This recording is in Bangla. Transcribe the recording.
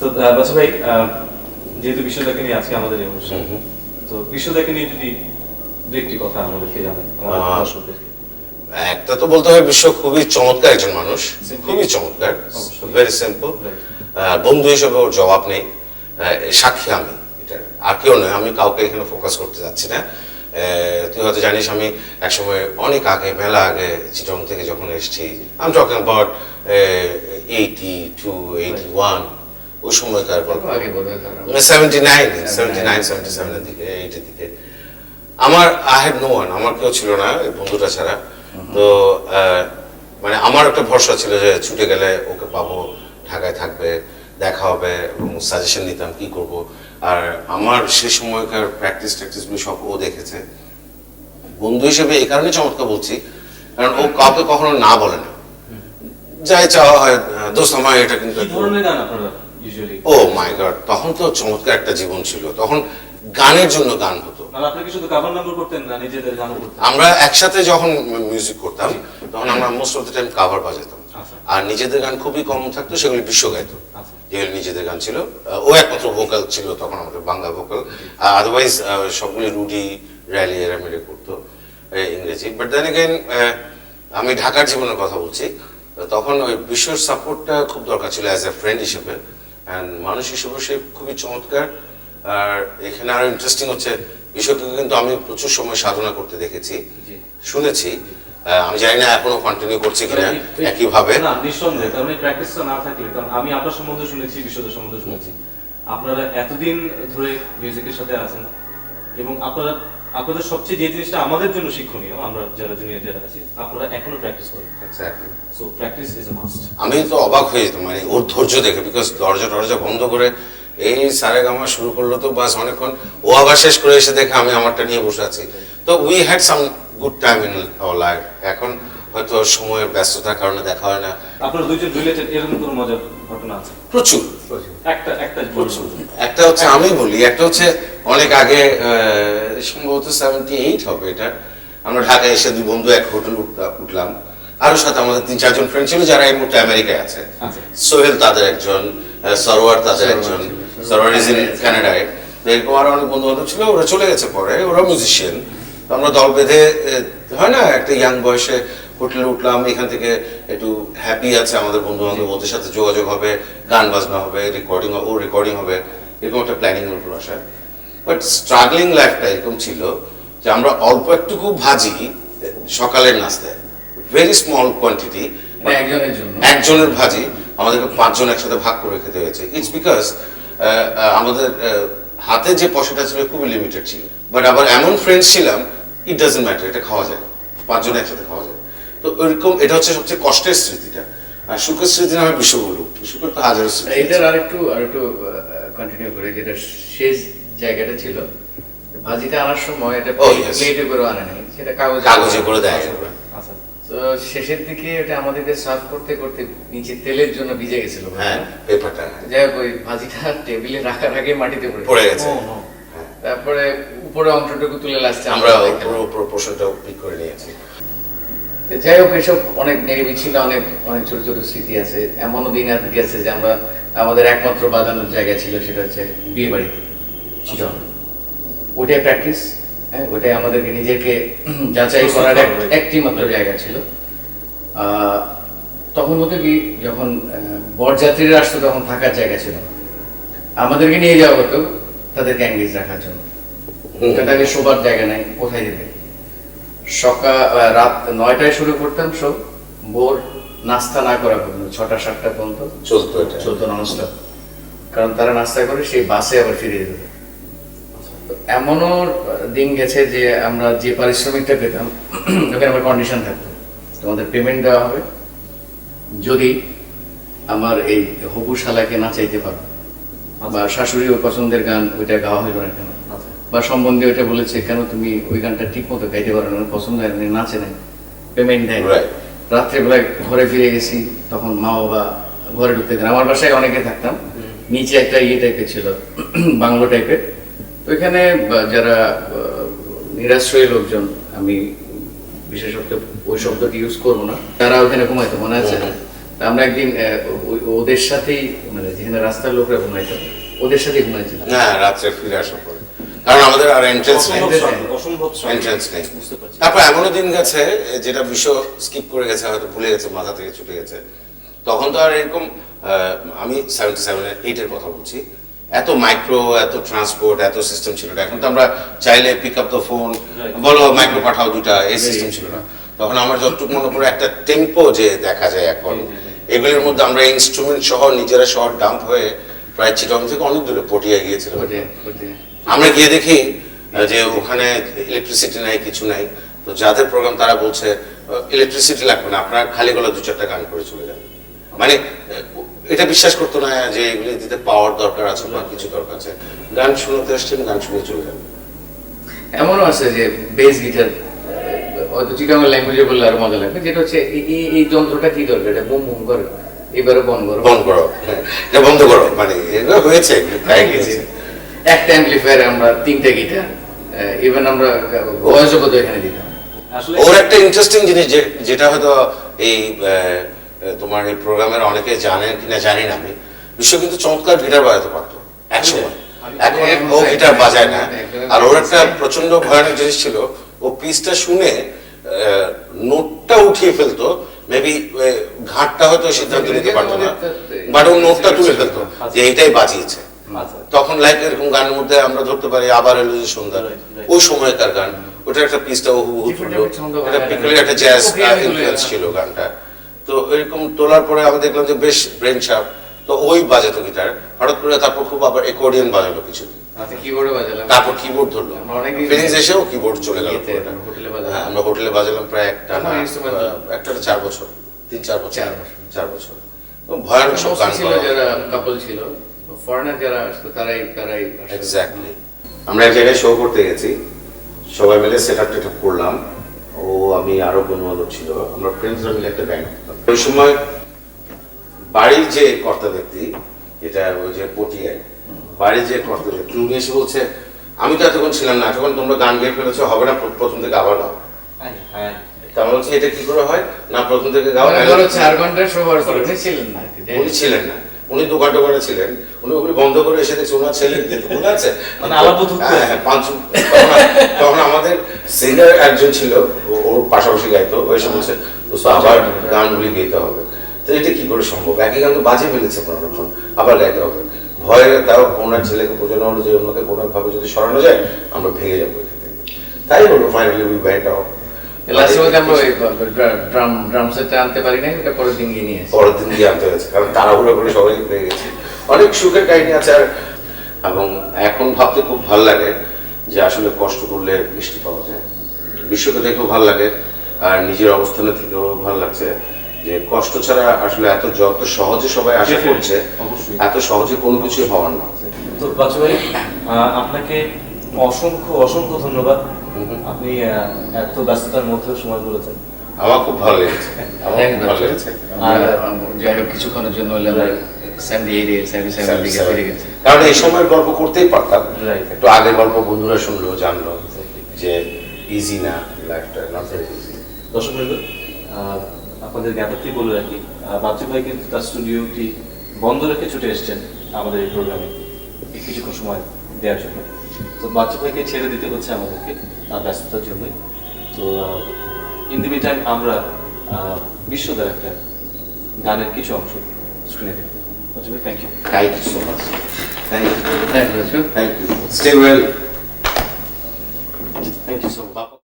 তো আহ, ভাই যেহেতু বিশ্বদাকে নিয়ে আজকে আমাদের এই অনুষ্ঠান। তো বিশ্বদাকে নিয়ে যদি দু একটি কথা আমাদেরকে জানেন একটা তো বলতে হয় বিশ্ব খুবই চমৎকার একজন মানুষ খুবই চমৎকার। ভেরি সিম্পল বন্ধু হিসেবে ওর জবাব নেই। সাক্ষী আমি এটা আর কেউ নয় আমি কাউকে এখানে ফোকাস করতে যাচ্ছি না। তুই হয়তো জানিস আমি একসময় অনেক আগে মেলা আগে চিটং থেকে যখন এসেছি আমি talking about eighty two eighty one ওই সময়কার গল্প আগে বোধ ধরো। Seventy nine seventy nine seventy সেভেনের দিকে এইটের দিকে। আমার আই হ্যাড নো ওয়ান আমার কেউ ছিল না বন্ধুটা ছাড়া। তো মানে আমার একটা ভরসা ছিল যে ছুটে গেলে ওকে পাবো ঢাকায় থাকবে দেখা হবে এবং সাজেশন নিতাম কি করব। আর আমার সে সময়কার প্র্যাকটিস ট্যাকটিসগুলো সব ও দেখেছে। বন্ধু হিসেবে এই কারণে চমৎকার বলছি কারণ ও কাউকে কখনো না বলে না। যাই চাওয়া হয় দোস্ত আমার এটা কিন্তু ও মাই গড তখন তো চমৎকার একটা জীবন ছিল। তখন গানের জন্য গান হতো। আমরা একসাথে যখন মিউজিক করতাম তখন আমরা most of the time cover বাজাতাম। আচ্ছা। আর নিজেদের গান খুবই কম থাকতো সেগুলি বিশ্ব গাইতো। আচ্ছা। যেগুলি নিজেদের গান ছিল। ও একমাত্র ভোকাল ছিল তখন আমাদের বাংলা ভোকাল আদারওয়াইজ সবগুলি রুডি র্যালি এরা মেরে করতো ইংরেজি। বাট দেন এগেন আমি ঢাকার জীবনের কথা বলছি। তখন ওই বিশ্বর সাপোর্টটা খুব দরকার ছিল অ্যাজ এ ফ্রেন্ড হিসেবে। অ্যান্ড মানুষ হিসেবে সে খুবই চমৎকার। আর এখানে আরও ইন্টারেস্টিং হচ্ছে বিশ্বকে কিন্তু আমি প্রচুর সময় সাধনা করতে দেখেছি শুনেছি। আমি জানি না এখনও কন্টিনিউ করছে কিনা এই- একইভাবে না নিঃসন্দেহে কারণ এই প্র্যাকটিসটা না থাকলে কারণ আমি আপনার সম্বন্ধে শুনেছি বিশ্বদের সম্বন্ধে শুনেছি। আপনারা এতদিন ধরে মিউজিকের সাথে আছেন এবং আপনারা আপনাদের সবচেয়ে যে জিনিসটা আমাদের জন্য শিক্ষণীয় আমরা যারা জুনিয়র যারা আছি আপনারা এখনও প্র্যাকটিস করেন। Exactly. So practice is a must আমি তো অবাক হয়ে যেতাম মানে ওর ধৈর্য দেখে বিকজ দরজা টরজা বন্ধ করে এই সারে গামা শুরু করল তো বাস অনেকক্ষণ। ও আবার শেষ করে এসে দেখে আমি আমারটা নিয়ে বসে আছি। তো we had some good time in our life এখন হয়তো সময়ের ব্যস্ততার কারণে দেখা হয় না। আপনারা দুইজন রিলেটেড এরকম কোনো মজার ঘটনা আছে? প্রচুর। একটা একটা প্রচুর। একটা হচ্ছে আমি বলি একটা হচ্ছে অনেক আগে সম্ভবত সেভেন্টি এইট হবে এটা। আমরা ঢাকায় এসে দুই বন্ধু এক হোটেল উঠলাম। আরও সাথে আমাদের তিন চারজন ফ্রেন্ড ছিল যারা এই মুহূর্তে আমেরিকায় আছে। আচ্ছা। সোহেল তাদের একজন সরোয়ার তাদের একজন। সরোয়ার ইজ ইন কানাডায় এরকম আরও অনেক বন্ধু বান্ধব ছিল ওরা চলে গেছে পরে ওরা মিউজিশিয়ান আমরা দল বেঁধে হয় না একটা ইয়াং বয়সে হোটেলে উঠলাম এখান থেকে একটু হ্যাপি আছে আমাদের বন্ধু বান্ধব ওদের সাথে যোগাযোগ হবে গান বাজনা হবে রেকর্ডিং ও রেকর্ডিং হবে এরকম একটা প্ল্যানিং উপর আসা। বাট স্ট্রাগলিং লাইফটা এরকম ছিল যে আমরা অল্প একটুকু ভাজি সকালের নাস্তায়। ভেরি স্মল কোয়ান্টিটি একজনের জন্য। একজনের ভাজি আমাদেরকে পাঁচজন একসাথে ভাগ করে খেতে হয়েছে। ইটস বিকজ আমাদের হাতে যে পয়সাটা ছিল খুবই লিমিটেড ছিল। বাট আবার এমন ফ্রেন্ডস ছিলাম ইট ডাজেন্ট ম্যাটার এটা খাওয়া যায়। পাঁচজন একসাথে খাওয়া যায়। তো ওইরকম এটা হচ্ছে সবচেয়ে কষ্টের স্মৃতিটা। আর সুখের স্মৃতি নামে বিশ্ব বলুক সুখের তো হাজার স্মৃতি আছে। এটার আরেকটু আরেকটু কন্টিনিউ করে যেটা শেষ জায়গাটা ছিল। ভাজিটা আনার সময় এটা Oh. প্লেটে করে আনে নাই সেটা কাগজে কাগজে করে দেয়। তো শেষের দিকে এটা আমাদেরকে সার্ভ করতে করতে নিচে তেলের জন্য ভিজে গেছিল। হ্যাঁ পেপারটা যাই হোক ওই ভাজিটা টেবিলে রাখার আগে মাটিতে পড়ে পড়ে গেছে। তারপরে উপরে অংশটুকু তুলে লাস্টে আমরা পুরো পুরো পোর্শনটা পিক করে নিয়েছি। যাই হোক এসব অনেক নিরিবিচ্ছিন্ন অনেক অনেক ছোট ছোট স্মৃতি আছে। এমনও দিন আর গেছে যে আমরা আমাদের একমাত্র বাজানোর জায়গা ছিল সেটা হচ্ছে বিয়ে বাড়িতে চিটন ওইটাই প্র্যাকটিস হ্যাঁ ওইটাই আমাদেরকে নিজেকে যাচাই করার একটি মাত্র জায়গা ছিল। তখন হতো কি যখন বরযাত্রীরা আসতো তখন থাকার জায়গা ছিল। আমাদেরকে নিয়ে যাওয়া হতো তাদেরকে এঙ্গেজ রাখার জন্য। হুম। তাদেরকে শোবার জায়গা নাই কোথায় দেবে সকাল রাত নয়টায় শুরু করতাম সব। ভোর নাস্তা না করা পর্যন্ত ছটা সাতটা পর্যন্ত। চলতো চলতো ননস্টপ কারণ তারা নাস্তা করে সেই বাসে আবার ফিরে যেত। এমনও দিন গেছে যে আমরা যে পারিশ্রমিকটা পেতাম ওখানে আমার কন্ডিশন থাকতো। তোমাদের পেমেন্ট দেওয়া হবে যদি আমার এই হবু শালাকে না চাইতে পারো বা শাশুড়ি ওই পছন্দের গান ওইটা গাওয়া হইল না কেন? আচ্ছা। বা সম্বন্ধে ওইটা বলেছে কেন তুমি ওই গানটা ঠিক মতো গাইতে পারো না পছন্দ হয় না, নাচে নাই পেমেন্ট দেয়. রাত্রেবেলায় ঘরে ফিরে গেছি তখন মা বাবা ঘরে ঢুকতে দেন। আমার বাসায় অনেকে থাকতাম নিচে একটা ইয়ে টাইপের ছিল বাংলো টাইপের বা যারা নিরাশ্রয়ী লোকজন আমি বিশেষত ওই শব্দটি ইউজ করব না। তারা ওখানে ঘুমাইতো মনে আছে? আমরা একদিন ওদের সাথেই মানে যেখানে রাস্তার লোকরা ঘুমাইতো ওদের সাথেই ঘুমাইছিলাম। না রাত্রে ফিরে আসার পরে। কারণ আমাদের আর এন্ট্রেন্স নেই। এন্ট্রেন্স নেই। বুঝতে পারছি। তারপর এমনও দিন গেছে যেটা বিশ্ব স্কিপ করে গেছে হয়তো ভুলে গেছে মাথা থেকে ছুটে গেছে। তখন তো আর এরকম আহ, আমি সেভেন্টি সেভেন এইটের কথা বলছি। এত মাইক্রো এত ট্রান্সপোর্ট এত সিস্টেম ছিল না। এখন তো আমরা চাইলে পিক আপ দ্য ফোন বলো মাইক্রো পাঠাও দুটা এই সিস্টেম ছিল না। তখন আমার যতটুকু মনে পড়ে একটা টেম্পো যে দেখা যায় এখন। এগুলোর মধ্যে আমরা ইনস্ট্রুমেন্ট সহ নিজেরা শহর ডাম্প হয়ে প্রায় চিটং থেকে অনেক দূরে পটিয়ে গিয়েছিলাম। ওটাই। আমরা গিয়ে দেখি যে ওখানে ইলেকট্রিসিটি নাই কিছু নাই। তো যাদের প্রোগ্রাম তারা বলছে ইলেকট্রিসিটি লাগবে না আপনারা খালি গলা দু চারটা গান করে চলে যান। মানে এটা বিশ্বাস করতো না যে এগুলি দিতে পাওয়ার দরকার আছে বা কিছু দরকার আছে। গান শুনতে আসছেন গান শুনে চলে যান। এমনও আছে যে বেস গিটার হয়তো ল্যাঙ্গুয়েজে বললে আরও মজা লাগবে যেটা হচ্ছে এই- এই যন্ত্রটা কি দরকার? এটা বুম বুম করে এবারে বন করো। বন্ধ করো হ্যাঁ, এটা বন্ধ করো মানে এগুলো হয়েছে গেছে। একটা অ্যাম্পলিফায়ার আমরা তিনটা গিটার ইভেন আমরা ভয়েস জগৎ এখানে দিতাম। আসলে ওর একটা ইন্টারেস্টিং জিনিস যে- যেটা হয়তো এই আহ, তোমার এই প্রোগ্রামের অনেকে জানেন কিনা জানি না আমি। বিশ্ব কিন্তু চমৎকার গিটার বাজাতে পারতো একসময়। এখন ও গিটার বাজায় না। আর ওর একটা প্রচণ্ড ভয়ানক জিনিস ছিল ও পিসটা শুনে নোটটা উঠিয়ে ফেলতো মেবি ঘাটটা হয়তো সিদ্ধান্ত নিতে পারতো না। বাট ও নোটটা তুলে ফেলতো যে এইটাই বাজিয়েছে। তখন লাইক এরকম গানের মধ্যে আমরা ধরতে পারি আবার এলো যে সন্ধ্যা. ওই সময়কার গান ওটা একটা পিসটা ও হুবহু তুললো। পিকলি একটা জ্যাজ ইনফ্লুয়েন্স ছিল গানটা তো এরকম তোলার পরে আমি দেখলাম যে বেশ ব্রেন শার্প তো ওই বাজাতো গিটার হঠাৎ করে তারপর খুব আবার একোর্ডিয়ান বাজালো কিছু আচ্ছা তারপর কিবোর্ড ধরলো। ফিলিংস এসেও কিবোর্ড চলে গেল। হ্যাঁ, আমরা হোটেলে বাজালাম প্রায় একটা না, একটা চার বছর তিন চার বছর। চার বছর। চার বছর। ভয়ানক সব গান ছিল যারা কাপল ছিল। ফরেনার যারা আসতো তারাই তারাই এক্স্যাক্টলি আমরা এক জায়গায় শো করতে গেছি। সবাই মিলে সেট আপ করলাম। ও আমি আরও বন্ধু ছিল। আমরা ফ্রেন্ডসরা মিলে একটা ব্যান্ড ওই সময় বাড়ির যে কর্তা ব্যক্তি এটা ওই যে পটিয়ায় বাড়ির যে কর্তা ব্যক্তি উনি এসে বলছে আমি তো এতক্ষণ ছিলাম না এতক্ষণ তোমরা গান গেয়ে ফেলেছো হবে না প্রথম থেকে আবার গাও হ্যাঁ। তা আমরা বলছি এটা কি করে হয়? না প্রথম থেকে গাও মানে চার ঘণ্টা ছিলেন না উনি ছিলেন না। উনি দোকান টোকানে ছিলেন। উনি ওগুলি বন্ধ করে এসে দেখছি ওনার ছেলে মনে আছে। মানে আলাপ ধুপ হ্যাঁ, হ্যাঁ, পাঁচ তখন আমাদের সিঙ্গার একজন ছিল ওর পাশাপাশি গাইতো ওই সময় বলছে আবার গানগুলি গাইতে হবে। তো এটা কি করে সম্ভব? একই গান তো বাজে ফেলেছে আপনার অনেকক্ষণ আবার গাইতে হবে। ভয়ে তাও ওনার ছেলেকে বোঝানো হলো যে ওনাকে কোনো ভাবে যদি সরানো যায় আমরা ভেঙে যাব এখান থেকে। তাই হলো ফাইনালি উই ব্যান্ড আউট লাস্টের মধ্যে আমরা ওই ড্রাম ড্রাম সেটটা আনতে পারি নাই ওটা পরের দিন গিয়ে নিয়ে পরের দিন গিয়ে আনতে হয়েছে কারণ তাড়াহুড়ো করে সবাই পেয়ে গেছে। অনেক সুখের কাহিনী আছে আর এবং এখন ভাবতে খুব ভালো লাগে যে আসলে কষ্ট করলে মিষ্টি পাওয়া যায়। বিশ্বকে দেখেও ভালো লাগে আর নিজের অবস্থানে থেকেও ভালো লাগছে যে কষ্ট ছাড়া আসলে এত যত সহজে সবাই আশা করছে অবশ্যই। এত সহজে কোনো কিছুই হওয়ার না। তো বাচ্চু ভাই আহ, আপনাকে অসংখ্য অসংখ্য ধন্যবাদ। আপনি আহ, এত ব্যস্ততার মধ্যেও সময় বলেছেন। আমার খুব ভালো লেগেছে। আমার খুব ভালো লেগেছে। আমরা, যাই হোক কিছুক্ষণের জন্য হলে আমরা কারণ এই সময়ের গল্প করতেই পারতাম. একটু আগের গল্প বন্ধুরা শুনলো জানলো যে ইজি না লাইফটা নট ইজি দর্শক আপনাদের জ্ঞাপকটি বলে রাখি। বাচ্চু ভাই কিন্তু তার স্টুডিওটি বন্ধ রেখে ছুটে এসেছেন আমাদের এই প্রোগ্রামে। কিছুক্ষণ সময় দেওয়ার জন্য। তো বাচ্চু ভাইকে ছেড়ে দিতে হচ্ছে আমাদেরকে। ব্যস্ততার জন্যই। তো ইন দি টাইম আমরা বিশ্বদার একটা গানের কিছু অংশ শুনে দেব thank you thank you so much thank you thank you thank you stay well thank you so much